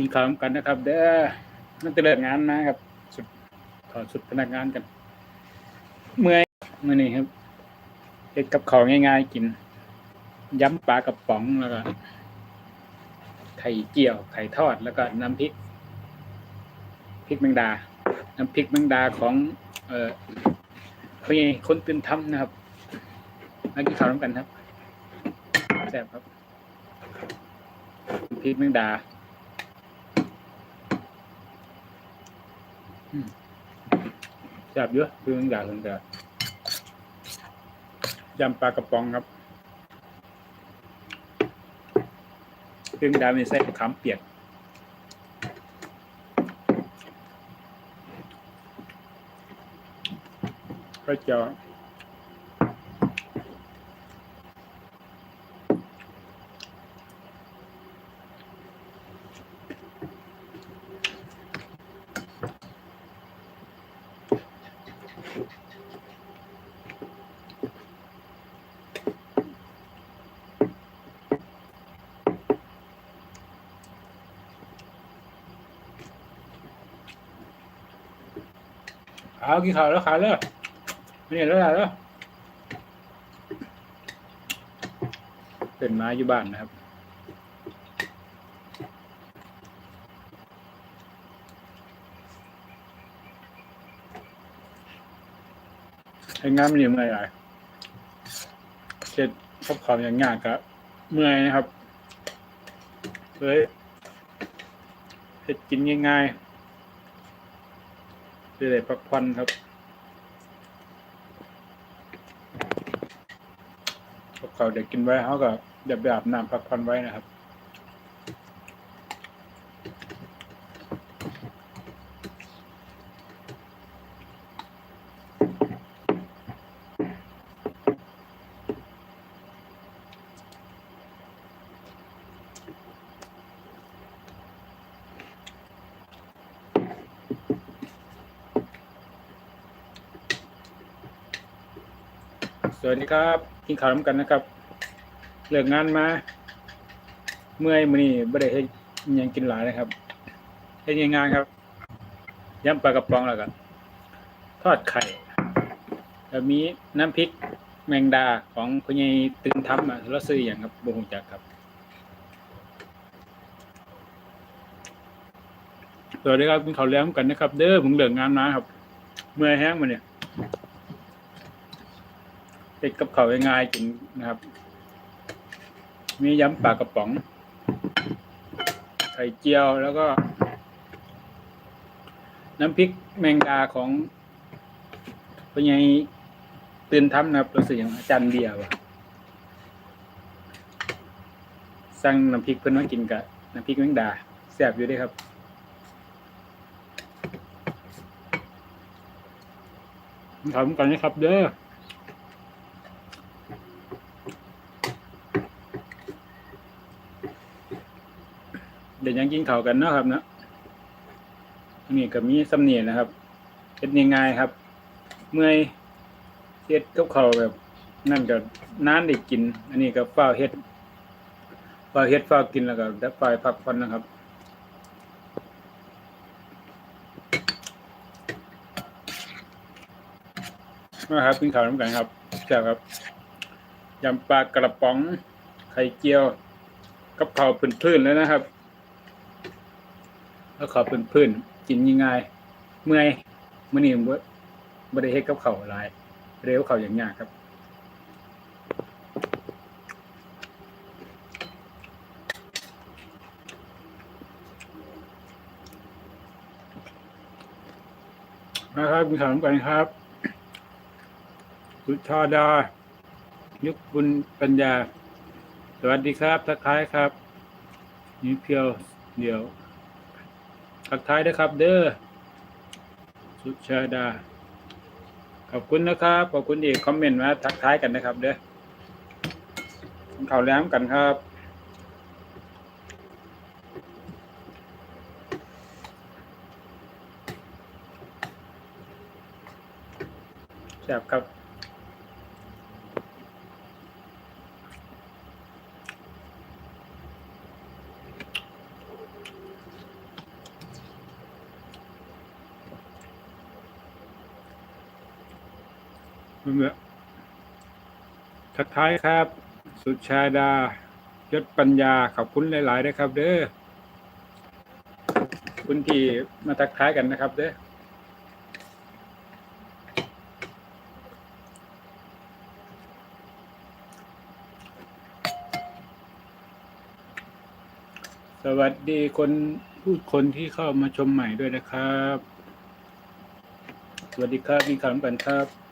กินข้าวกันนะครับ เด้อนั่นเลิกงานนะครับ สุดถอสุดพนักงานกัน เมื่อยมื่อนี้ครับเฮ็ดกับข้าวง่ายๆกินยำปลากระป๋องแล้วก็ไข่เจียว ไข่ทอดแล้วก็น้ำพริกพริกแมงดา น้ำพริกแมงดาของ เอ่อพี่คนตื่นทำนะครับมากินข้าวร่วกันครับแซ่บครับพริกแมงดาอืม แซ่บเยอะคือแมงดาคนเดียวยำปลากระป๋องครับเพริกแมงดาวมีไส้มะขามเปียกก็จะ เอากินข้าวแล้วขายเลยไม่เห็นแล้วแล้วเป็นไม้อยู่บ้านนะครับไอ้งานมันอยู่เมื่อยไรเช็ดพบความอย่างยากครับเมื่อยนะครับเลยเฮ็ดกินง่ายๆ จะได้พักผ่อนครับพวกเขาเด็กกินไว้เขาก็เดี๋ยวไปอาบน้ำพักผ่อนไว้นะครับ วัสดีครับ กินข้าวน้ำกันนะครับเลิกงานมา เมื่อยมือนี้บ่ได้เฮ็ดอิหยังกินหลายนะครับเฮ็ดง่ายๆครับยำปลากระป๋องแล้วก็ทอดไข่แล้วมีน้ำพริกแมงดาของคุณยายตื่นทำอะเราซื้ออย่างครับบ่ฮู้จักครับ สวัสดีครับกินข้าวแล้วกันนะครับ เด้อผมเลิกงานมาครับ เมื่อยแห้งมาเนี่ย เป็ดกับเขาง่ายๆกินนะครับ มียำปลากระป๋อง ไข่เจียวแล้วก็ น้ำพริกแมงดาของเป็นไงตื่นทำนะครับรู้สึกอย่างอาจารย์เดียวอะสั่งน้ำพริกเพิ่อนมากินกับน้ำพริกแมงดาแซ่บอยู่ด้วยครับขอบคุณกันนะครับเด้อ ดี๋ยวยังกินข้าวกันเนาะครับเนาะนี่ก็มีสำเนียงนะครับเฮ็ดง่ายๆครับ เมื่อยเฮ็ดกับข้าวแบบ นั่นก็นานได้กิน อันนี้ก็ฝ้าเฮ็ดฝ้าเฮ็ดฝ้ากินแล้วก็ได้ฝ้าวพักผ่อนนะครับนะครับกินข้าวน้ำกันครับแซ่บครับยำปลากระป๋องไข่เจียว กับข้าวพื้นๆแล้วนะครับ แล้วข้าวพื้นๆกินง่ายๆเมื่อยมื้อนี้บ่บ่ได้เฮ็ดกับข้าวหลายเร็วเขาอย่างยากครับนะครับมีถามกันครับสุชาดา ยุคบุญปัญญา สวัสดีครับทักทายครับนี่เพียวเดี๋ยว ทักทายนะครับ เด้อสุชาดา ขอบคุณนะครับ ขอบคุณที่คอมเมนต์มาทักทายกันนะครับ เด้อข่าวแล้มกันครับแซ่บครับ ทักทายครับ สุชาดายศปัญญาขอบคุณหลายๆนะครับ เด้อคุณที่มาทักทายกันนะครับ เด้อสวัสดีคนผู้คนที่เข้ามาชมใหม่ด้วยนะครับ สวัสดีครับมีข่าวกันครับ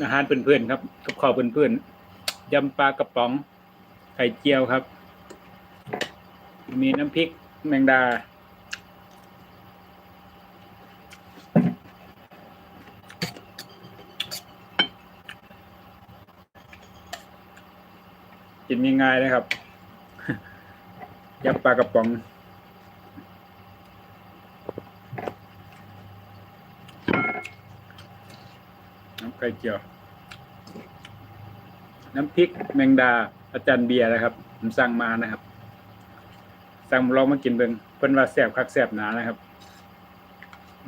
อาหารเพื่อนๆครับกับข้าวเพื่อนๆยำปลากระป๋อง ไข่เจียวครับ มีน้ำพริกแมงดา กินง่ายๆนะครับยำปลากระป๋อง ไก่เจียว น้ำพริกแมงดาอาจารย์เบียร์นะครับ ผมสั่งมานะครับ สั่งลองมากินเบิงเพิ่นว่าแซ่บคักแซ่บหนานะครับ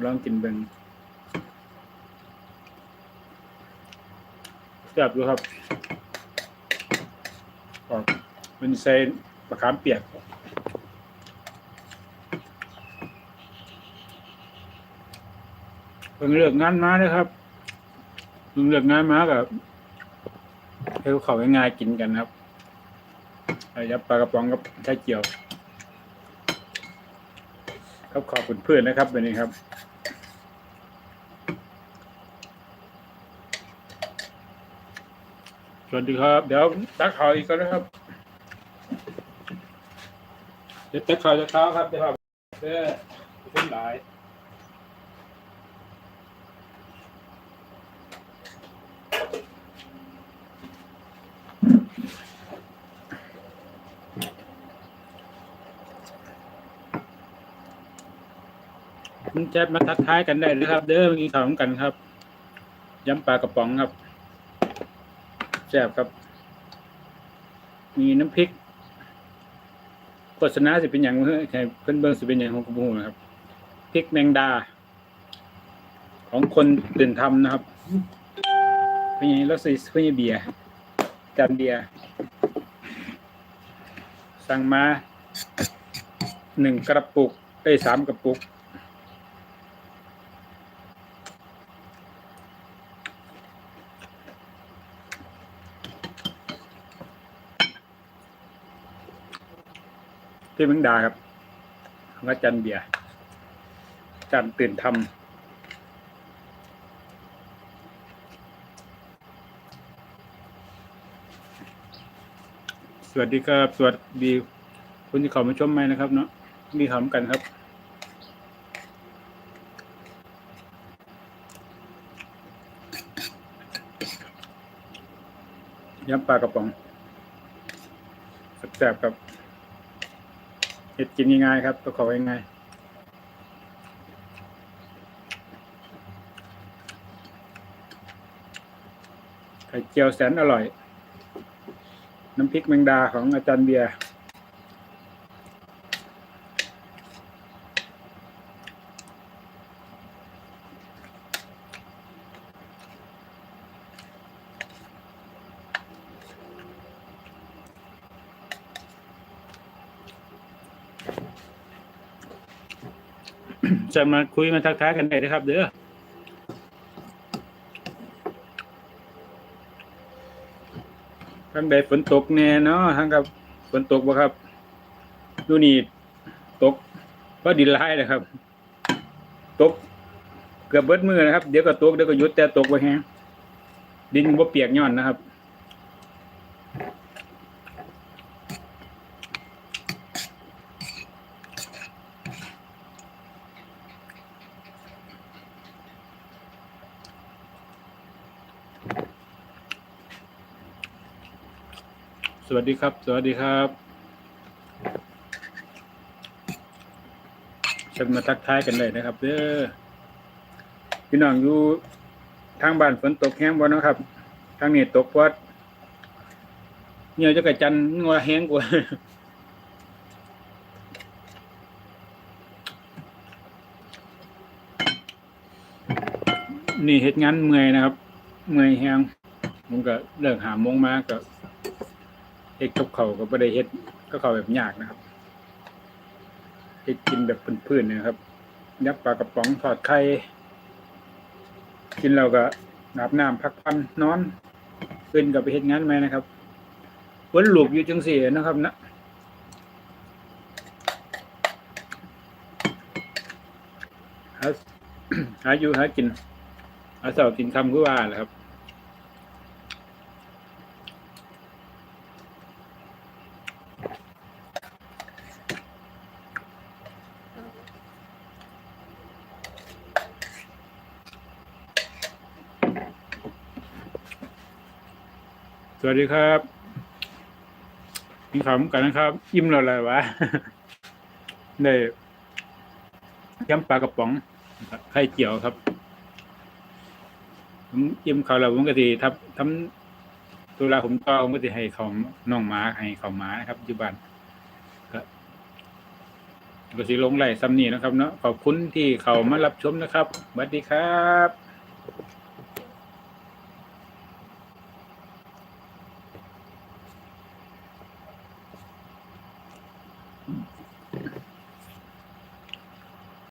ลองกินเบิงแซ่บดูครับก็เป็นใส่มะขามเปียกเพิ่งเลือกงานมาเลยครับ เพิ่งเลือกงานมากับเทวเขาง่ายๆกินกันครับไอ้ยับปลากระป๋องกับไข่เจียว ครับขอบคุณเพื่อนนะครับวันนี้ครับสวัสดีครับ เดี๋ยวตักข่าวอีกก็นะครับ เดี๋ยวตักข่าวจะเช้าครับเดี๋ยวครับเพื่อขึ้นหลาย คุณแจ๊ดมาทักทายกันได้เลยครับ เด้อมีข่าวกันครับยำปลากระป๋องครับแซ่บครับ มีน้ำพริกโฆษณาสิเป็นอย่างเพื่อให้เพื่อนเบิ้งสิเป็นอย่างของคุณบูนะครับพริกแมงดา ของคนตื่นทำนะครับเพื่อนรสซีเพื่อนเบียร์จานเบียร์สั่งมาหนึ่งกระปุกเอ้ยสามกระปุก ที่มึงดาครับของอาจารย์เบียร์อาจารย์ตื่นทำสวัสดีครับ สวัสดีคุณที่เข้ามาชมไหมนะครับ เนาะมีข่าวกันครับ ยำปลากระป๋องแซ่บๆครับ เห็ดกินง่ายๆครับตัวเขาง่ายๆไข่เจียวแสนอร่อย น้ำพริกแมงดาของอาจารย์เบียร์ จะมาคุยมาทักทายกันได้นะครับ เด้อทั้งใดฝนตกแน่เนาะทั้งกับฝนตกบ่ครับดูนี่ตกก็ดินร้ายนะครับ ตกเกือบเบิดมือนะครับ เดี๋ยวก็ตกเดี๋ยวก็หยุดแต่ตกไปแฮงดินบ่เปียกย้อนนะครับ สวัสดีครับ สวัสดีครับเชิญมาทักทายกันเลยนะครับ เด้อพี่น้องอยู่ทางบ้านฝนตกแห้งบ่เนะครับ ทางนี้ตกวัดเหนียวจะกระจันงัวแห้งกว่านนี่เฮ็ดงานเมื่อยนะครับ เมื่อยแฮงผมก็เลิกหามงมาก็ ฮ็ดกับเขาก็บ่ได้เฮ็ดก็เขาแบบยากนะครับเฮ็ดกินแบบพื้นๆนะครับ ยับปลากระป๋องทอดไข่กินแล้วก็อาบน้ำพักผ่อนนอนขึ้นก็ไปเฮ็ดงานใหม่นะครับวนลูปอยู่จังซี่นะครับนะหาหาอยู่หากินหาเสากินคำคือว่าแหละครับ วัสดีครับกินข้าวกันนะครับอิ่มแล้วอะไรวะได้ยำปลากระป๋องไข่เจียวครับผมอิ่มเขาวแล้วผมก็สิทับทำตุลาผมต่อผมก็สิให้เขาน้องหมาให้เขาหมานะครับอยู่บ้านก็ก็สิลงไหลซ้ำนี่นะครับเนาะขอบคุณที่เขามารับชมนะครับสวัสดีครับ